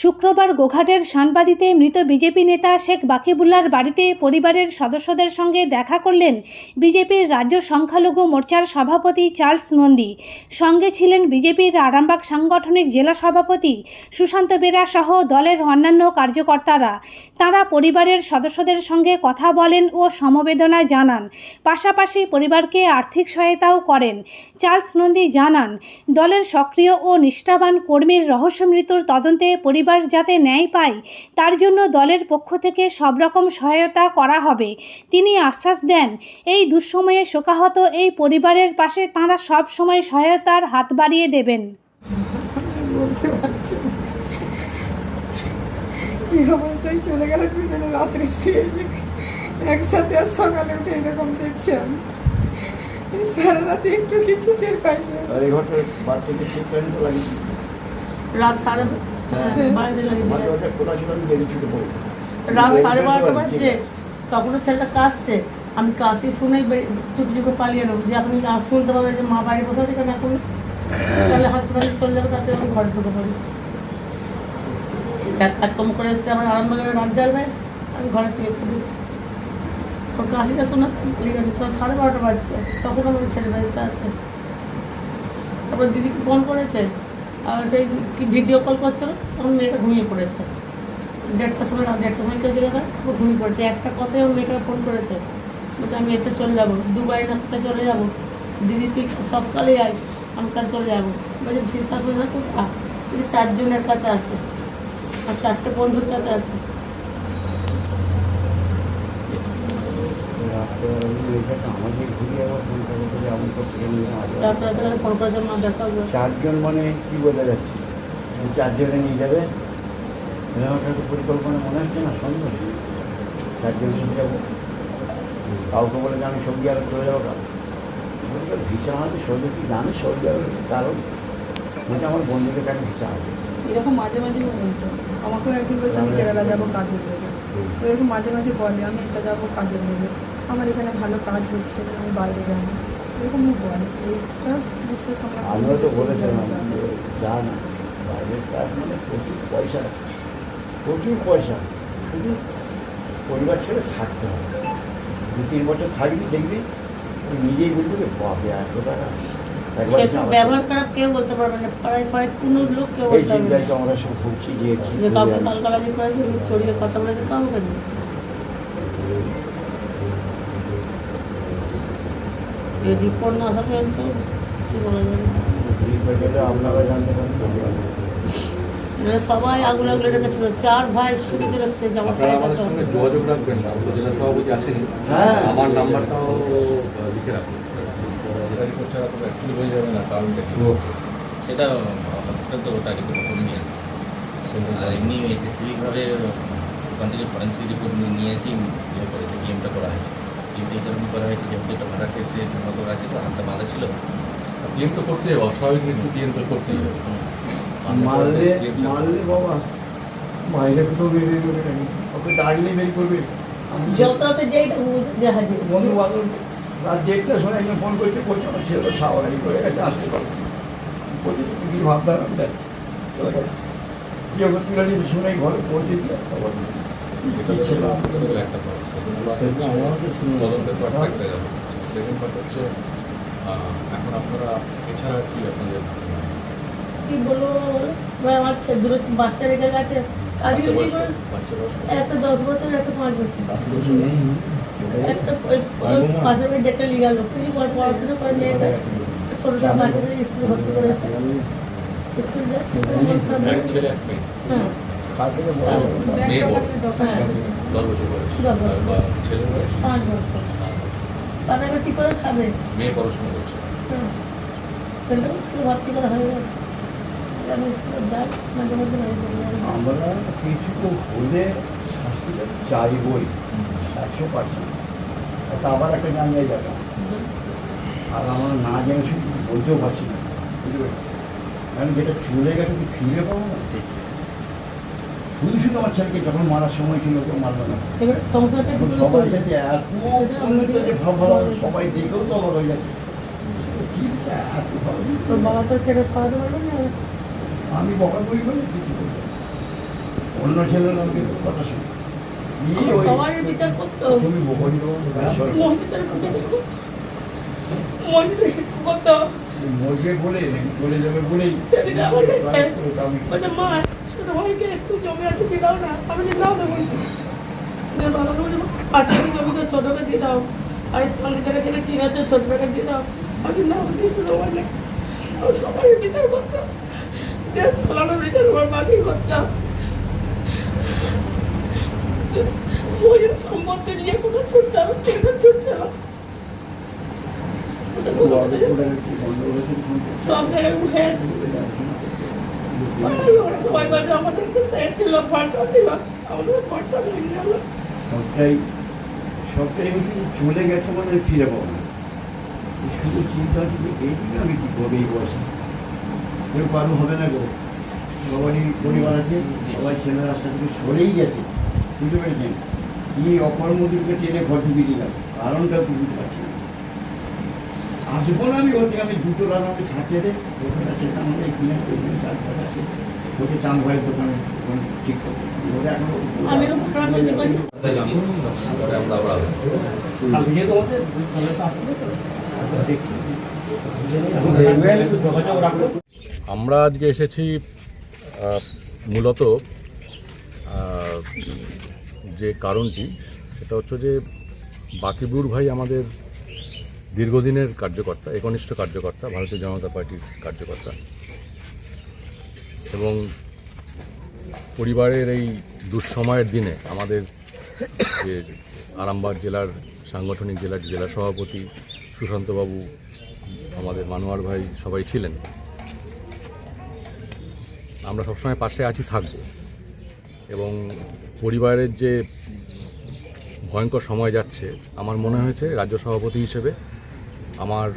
শুক্রবার গোঘাটের সানবাদিতে মৃত বিজেপি নেতা শেখ বাকিবুল্লার বাড়িতে পরিবারের সদস্যদের সঙ্গে দেখা করলেন বিজেপির রাজ্য সংখ্যালঘু মোর্চার সভাপতি চার্লস নন্দী। সঙ্গে ছিলেন বিজেপির আরামবাগ সাংগঠনিক জেলা সভাপতি সুশান্ত বেরা সহ দলের অন্যান্য কার্যকর্তারা। তাঁরা পরিবারের সদস্যদের সঙ্গে কথা বলেন ও সমবেদনা জানান। পাশাপাশি পরিবারকে আর্থিক সহায়তাও করেন। চার্লস নন্দী জানান, দলের সক্রিয় ও নিষ্ঠাবান কর্মীর রহস্য মৃত্যুর তদন্তে পরিবার যাতে ন্যায় পায় তার জন্য দলের পক্ষ থেকে সব রকম সহায়তা করা হবে। তিনি আশ্বাস দেন এই দুঃসময়ে শোকাহত এই পরিবারের পাশে তাঁরা সব সময় সহায়তার হাত বাড়িয়ে দেবেন। বলতে পারছি না। এই অবস্থায় চলে গেল দুজনে? রাত্রে শুয়েছি একসাথে আর সকালে উঠে এরকম দেখছি আমি সারা রাতে একটু কিছু টের পাইনি? রাত সাড়ে রাত সাড়ে বারোটা বাজছে, তখনও ছেলেটা কাঁদছে। আমি কাশি শুনেই চুপি চুপে পালিয়ে এলাম যে এখন আ- শুনতে পাবে যে মা বাইরে বসে আছে কেন এখন? তাহলে হাসপাতালে চলে যাবে তাতে আমি ঘরে ঢুকে পড়ি। কাজকর্ম করে এসছে আমার আরাম বাগানে রাত জ্বালবে আমি ঘরে শুয়ে পড়ি। ওর কাশিটা শোনা সাড়ে বারোটা বাজছে। তখন আমার ছেলে বাড়িতে আছে। তারপর দিদিকে ফোন করেছে। সেই ভিডিও কল করছিল তখন মেয়েটা ঘুমিয়ে পড়েছে। দেড়টার সময় রাত দেড়টার সময় কেউ জায়গা ও ঘুমিয়ে পড়েছে। একটা কথায় ওর মেয়েটা ফোন করেছে, বলছে, আমি এতে চলে যাব, দুবাই না, কোথায় চলে যাব? দিদি, তুই সকালে আয়, আমি কাল চলে যাব। বলছে, ভিসা ফিসা কোথা চারজনের কাছে আছে, আর চারটে বন্ধুর কাছে আছে আমাকে ঘুরিয়ে আবার ফোন করে বলে এমন করছে কেন জানো? রাত রাতে ফোন করেছে মা দেখা হবে চারজন মানে কি বোঝা যাচ্ছে? চারজনে নিয়ে যাবে? এরকম একটা পরিকল্পনা মনে হচ্ছে না সন্দেহ। চারজন নিয়ে যাব। কাউকে বলে যে আমি সৌদি আরব চলে যাব ভিসা আমাদের সৌদি কি জানে? সৌদি আরব কারণ? বলছে আমার বন্ধুদের কাছে ভিসা আছে এরকম মাঝে মাঝে বলতো আমাকেও একদিন বলছে আমি কেরালা যাব কাজের লেগে এরকম মাঝে মাঝে বলে আমি এটা যাব কাজের লেগে আমার এখানে ভালো কাজ হচ্ছে আমি বাইরে যাব এরকমই বলে এইটা বিশ্বাস আমরা আমরা তো বলেছিলাম সৌদি আরব যা না বাইরের কাজ মানে প্রচুর পয়সা প্রচুর পয়সা। শুধু পরিবার ছেড়ে থাকতে হবে। দু তিন বছর থাকবি দেখবি তুই নিজেই বলবি যে বাপরে এত টাকা ব্যবহার খারাপ কেউ বলতে পারবে না। পাড়ায় পাড়ায় কোনো লোক কেউ বলতে পারবে না। আমরা সব ভুগছি যে কাউকে আমি- কালকালাজি করেছে চড়িয়ে কথা বলেছে কাউকে না। এই রিপোর্ট না আসা পর্যন্ত কিছু বলা যাবে না। আপনারা জানতে পারেন সবাই আগুন আগুলে রেখেছিল চার ভাই চলে এসছে আমার আপনারা ভাই আমাদের সঙ্গে যোগাযোগ রাখবেন না উপজেলা সভাপতি আছেনই। হ্যাঁ। আমার নাম্বারটাও লিখে রাখুন। তো হয়ে যাবে না কারণটা কি সেটা হসপিটাল তো ওটা রিপোর্ট করে নিয়ে আসে। সেটা আর এমনি স্পেসিফিকভাবে ওখান থেকে ফরেন্সিক রিপোর্ট নিয়ে এসেই ইয়ে করেছে ডিএমটা করা হয়েছে। ডিএমটা এই কারণে করা হয়েছে যেহেতু একটা ভাড়া কেসে মতো আছে তো হাতটা বাঁধা ছিল পিএম তো করতেই হবে অস্বাভাবিক মৃত্যু পিএম তো করতেই হবে। মারলে মারলে বাবা বাইরে কোথাও বেরিয়ে যাবে ওকে ডাকলেই বেরিয়ে করবে। আমি যত রাতে যেইটা বুঝ- যে হাজির বন্ধু বান্ধব রাত দেড়টার সময় একজন ফোন করছে করছে আমার ছেলে সাওয়ারি করে গেছে আসতে পারবে বলছি তুমি কি ভাবতে দেখ চলে গেল। কি ওকে তুলে নিয়ে শুনে ঘরে পৌঁছে দিয়ে তারপর ছিল একটা part। Second part হচ্ছে তদন্তের part একটা গেল। Second part হচ্ছে, এখন আপনারা এছাড়া কি আপনাদের কি বলব? ভাই আমার ছে- বাচ্চা রেখে গেছে। একটা দশ বছর একটা পাঁচ বছর। একটা পাশের বাড়ি ডেকে নিয়ে গেল। কিছু পড়াশোনা করে মেয়েটা ছোটটা বাচ্চাদের স্কুল ভর্তি করেছে। স্কুল যাচ্ছে। এক ছেলে এক মেয়ে। হ্যাঁ। মেয়ে বড়। হ্যাঁ। দশ বছর বয়স। ছেলে বয়স? করে খাবে মেয়ে পড়াশোনা করছে। হ্যাঁ স্কুলে ভর্তি করা হয়ে গেল। আমরা কিছু তো হলে শাস্তিটা চাইবই একশো পার্সেন্ট। তা আবার একটা জানলে যাবে। আর আমরা না জেনে শুধু বলতেও পারছি না। বুঝতে পারছি? কারণ যেটা চলে গেছে কি ফিরে পাবো না? শুধু শুধু আমার ছেলেকে যখন মারার সময় ছিল কেউ না। সবাই চলবে? এত ভাব ভালো সবাই দেখেও তো অবাক হয়ে যাচ্ছে আমি বকা করি বলে কিছু অন্য ছেলের আমাকে কথা শুনে। তুমি বকরি করতো। মরবে বলে চলে যাবে বলেই। মা ভাইকে একটু জমি আছে দিয়ে দাও না? আমি দেবো। বাবা দিয়ে দাও। আর ছোট ভাইকে দিয়ে দাও। আমি না দিয়ে তো দেবো না সবাই বিচার করতাম দেশ ফলানো বিচার আমার বাকি করতাম ওই সম্পত্তি নিয়ে কোথাও ছুটতে হবে সেটা ছুটছে না। সব জায়গায় সবটাই চলে গেছে মানে ফিরে পাবো শুধু চিন্তা যে এইদিকে আমি কী করব এই বয়সে? কেউ কারও হবে না গো। সবারই পরিবার আছে, সবাই ছেলে রাস্তা থেকে সরেই গেছে। বুঝতে পেরেছেন? কি অকর্মদীপকে টেনে ঘর ঢুকিয়ে দিলাম। কারণটা বুঝতে পারছি আসব না আমি ওর আমি দুটো রাত আমাকে ছাড়িয়ে দে ওখানে সেটা আমাদের চার আছে। ওকে চান ভাইয়ের দোকানে ঠিক ওটা এখন আমরা আজকে এসেছি মূলত যে কারণটি সেটা হচ্ছে যে বাকিবুর ভাই আমাদের দীর্ঘদিনের কার্যকর্তা, একনিষ্ঠ কার্যকর্তা, ভারতীয় জনতা পার্টির কার্যকর্তা। এবং পরিবারের এই দুঃসময়ের দিনে আমাদের যে আরামবাগ জেলার সাংগঠনিক জেলার জেলা সভাপতি সুশান্তবাবু, আমাদের মানোয়ার ভাই সবাই ছিলেন। আমরা সবসময় পাশে আছি, থাকব। এবং পরিবারের যে ভয়ঙ্কর সময় যাচ্ছে, আমার মনে হয়েছে রাজ্য সভাপতি হিসেবে আমার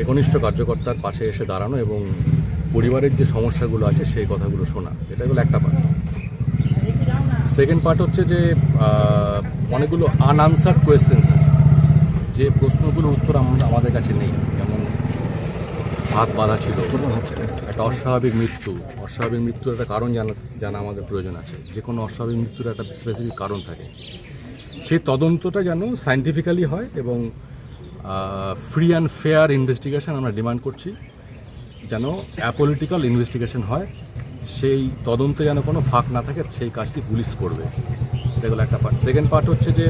একনিষ্ঠ কার্যকর্তার পাশে এসে দাঁড়ানো এবং পরিবারের যে সমস্যাগুলো আছে সেই কথাগুলো শোনা। এটা হলো একটা পার্ট সেকেন্ড পার্ট হচ্ছে যে অনেকগুলো আনআনসার্ড কোয়েশ্চেন্স আছে। যে প্রশ্নগুলোর উত্তর আমাদের কাছে নেই। যেমন, হাত বাঁধা ছিল, একটা অস্বাভাবিক মৃত্যু। অস্বাভাবিক মৃত্যুর একটা কারণ জানা জানা আমাদের প্রয়োজন আছে। যে কোনো অস্বাভাবিক মৃত্যুর একটা স্পেসিফিক কারণ থাকে। সেই তদন্তটা যেন সায়েন্টিফিক্যালি হয় এবং ফ্রি অ্যান্ড ফেয়ার ইনভেস্টিগেশন আমরা ডিমান্ড করছি। যেন অ্যাপলিটিক্যাল ইনভেস্টিগেশন হয়, সেই তদন্তে যেন কোনো ফাঁক না থাকে, সেই কাজটি পুলিশ করবে। এটা এগুলো একটা পার্ট সেকেন্ড পার্ট হচ্ছে যে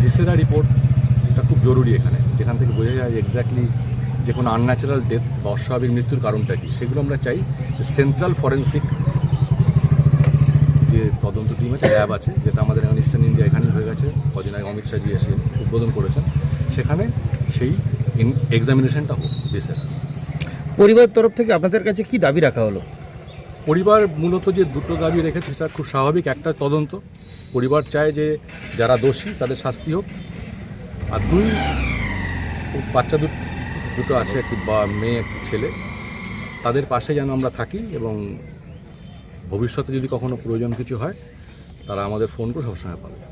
ভিসেরা রিপোর্ট এটা খুব জরুরি এখানে। যেখান থেকে বোঝা যায় এক্স্যাক্টলি যে কোনো আনন্যাচারাল ডেথ বা অস্বাভাবিক মৃত্যুর কারণটা কী। সেগুলো আমরা চাই সেন্ট্রাল ফরেন্সিক যে তদন্ত টিম আছে ল্যাব আছে, যেটা আমাদের ইস্টার্ন ইন্ডিয়া এখানেই হয়ে গেছে। কদিন আগে অমিত শাহজি এসে উদ্বোধন করেছেন। সেখানে সেই এক্সামিনেশনটা হোক দেশের পরিবারের তরফ থেকে আপনাদের কাছে কি দাবি রাখা হলো? পরিবার মূলত যে দুটো দাবি রেখেছে সেটা খুব স্বাভাবিক। একটা তদন্ত। পরিবার চায় যে যারা দোষী তাদের শাস্তি হোক। আর দুই বাচ্চা দু- দুটো আছে একটি বা মেয়ে একটি ছেলে। তাদের পাশে যেন আমরা থাকি এবং ভবিষ্যতে যদি কখনো প্রয়োজন কিছু হয় তারা আমাদের ফোন করে সবসময় পাবে।